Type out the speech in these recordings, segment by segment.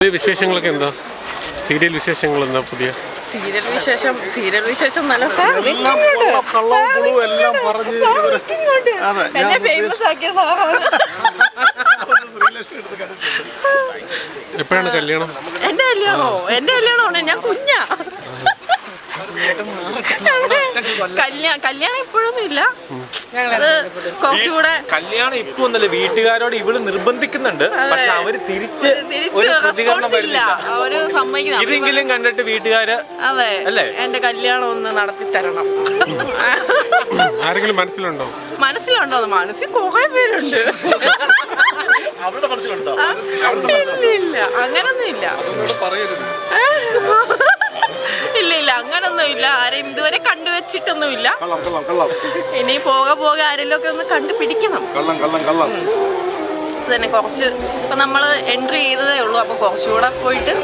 വിശേഷങ്ങളൊക്കെ എന്താ? സീരിയൽ വിശേഷങ്ങൾ എന്താ പുതിയ? സീരിയൽ വിശേഷം സീരിയൽ വിശേഷം നല്ല എന്നെ ഫേമസ് ആക്കിയ എപ്പോഴാണ് കല്യാണം? എന്റെ കല്യാണോ? എന്റെ കല്യാണോ ഞാൻ കുഞ്ഞാ. കല്യാണം കല്യാണം ഇപ്പോഴൊന്നും ഇല്ല. കുറച്ചുകൂടെ കല്യാണം ഇപ്പൊ ഒന്നല്ല വീട്ടുകാരോട് ഇവൾ നിർബന്ധിക്കുന്നുണ്ട്. പക്ഷെ അവർ തിരിച്ച് ഒരു പ്രതികരണം വരുന്നില്ല. ഇതെങ്കിലും കണ്ടിട്ട് വീട്ടുകാര് അതെ. അല്ലേ? എന്റെ കല്യാണം ഒന്ന് നടത്തി തരണം. ആരെങ്കിലും മനസ്സിലുണ്ടോ? മനസ്സിലുണ്ടോ? മനസ്സിൽ കുറെ പേരുണ്ട്. അവരുടെ മനസ്സിലുണ്ടോ? ഇല്ല അങ്ങനൊന്നും ഇല്ല. ഇല്ല ഇല്ല അങ്ങനൊന്നും ആരെയും ഇതുവരെ കണ്ടുവച്ചിട്ടൊന്നുമില്ല ഇനി പോകെ പോകെ ആരെങ്കിലും ഒക്കെ ഒന്ന് കണ്ടുപിടിക്കണം തന്നെ കുറച്ച് ഇപ്പൊ നമ്മൾ എൻട്രി ചെയ്തതേ ഉള്ളൂ. അപ്പൊ കുറച്ചുകൂടെ പോയിട്ട്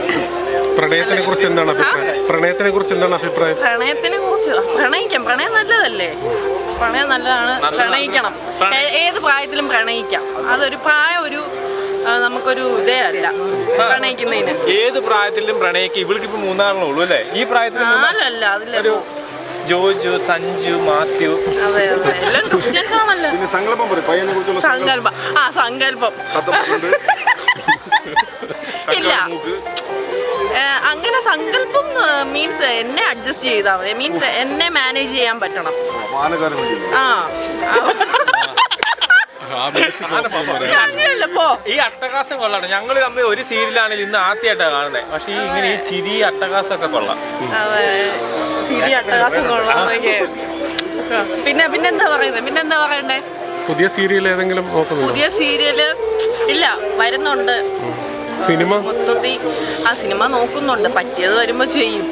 പ്രണയത്തിനെ കുറിച്ച് എന്താണ് അഭിപ്രായം? പ്രണയത്തിനെ കുറിച്ച് എന്താണ് അഭിപ്രായം? പ്രണയത്തിനെ കുറിച്ച്? പ്രണയിക്കാം. പ്രണയം നല്ലതല്ലേ? പ്രണയം നല്ലതാണ്. പ്രണയിക്കണം. ഏത് പ്രായത്തിലും പ്രണയിക്കാം. അതൊരു പ്രായം ഒരു നമുക്കൊരു ഇതേ അല്ല പ്രണയിക്കുന്നതിന്. ഏത് പ്രായത്തിലും പ്രണയിക്കും ഇവൾക്ക് ഇപ്പൊ മൂന്നാളേ ഉള്ളൂ അല്ലേ? ഈ പ്രായത്തിൽ നാലല്ല അതില്ല ഒരു ജോജു സഞ്ജു മാത്യു. സങ്കല്പം ആ സങ്കല്പം. ഇല്ല. അങ്ങനെ സങ്കല്പം മീൻസ് എന്നെ അഡ്ജസ്റ്റ് ചെയ്താൽ മതി. മീൻസ് എന്നെ മാനേജ് ചെയ്യാൻ പറ്റണം. ആ. ഈ അട്ടഹാസം കൊള്ളാണ് ഞങ്ങൾ തമ്മിൽ ഒരു സീരിയലാണെങ്കിൽ ഇന്ന് ആദ്യമായിട്ടാണ് കാണുന്നത് പക്ഷെ ഈ ഇങ്ങനെ ഈ ചിരി അട്ടകാസം ഒക്കെ കൊള്ളാം ചിരി അട്ടഹാസം കൊള്ളാന്നൊക്കെ പിന്നെ പിന്നെന്താ പറയുന്നത് പിന്നെന്താ പറയണ്ടേ? പുതിയ സീരിയൽ ഏതെങ്കിലും പുതിയ സീരിയൽ ഇല്ല വരുന്നുണ്ട്. സിനിമ? മൊത്തത്തിൽ ആ സിനിമ നോക്കുന്നുണ്ട്. പറ്റിയത് വരുമ്പോ ചെയ്യും.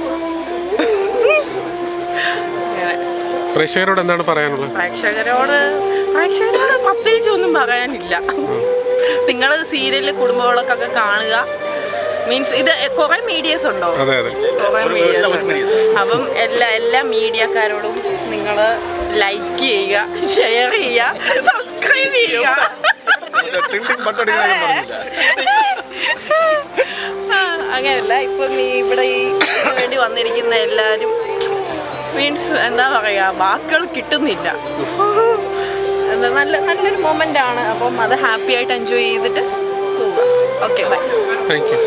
പ്രേക്ഷകരോട് എന്താണ് പറയാനുള്ളത്? പ്രേക്ഷകരോട് പ്രേക്ഷകരോട് പ്രത്യേകിച്ച് ഒന്നും പറയാനില്ല. നിങ്ങൾ സീരിയലിൽ കുടുംബങ്ങളൊക്കെ കാണുക. മീൻസ് ഇത് കുറെ മീഡിയസ് ഉണ്ടോ? അതെ അതെ. കുറെ മീഡിയസ് അപ്പം എല്ലാ എല്ലാ മീഡിയക്കാരോടും നിങ്ങൾ ലൈക്ക് ചെയ്യുക ഷെയർ ചെയ്യുക സബ്സ്ക്രൈബ് ചെയ്യുക. അങ്ങനെയല്ല. ഇപ്പം ഈ ഇവിടെ ഈ വേണ്ടി വന്നിരിക്കുന്ന എല്ലാവരും മീൻസ് എന്താ പറയാ വാക്കുകൾ കിട്ടുന്നില്ല. നല്ല നല്ലൊരു മൊമെന്റ് ആണ്. അപ്പം അത് ഹാപ്പി ആയിട്ട് എൻജോയ് ചെയ്തിട്ട് പോവുക. Okay bye thank you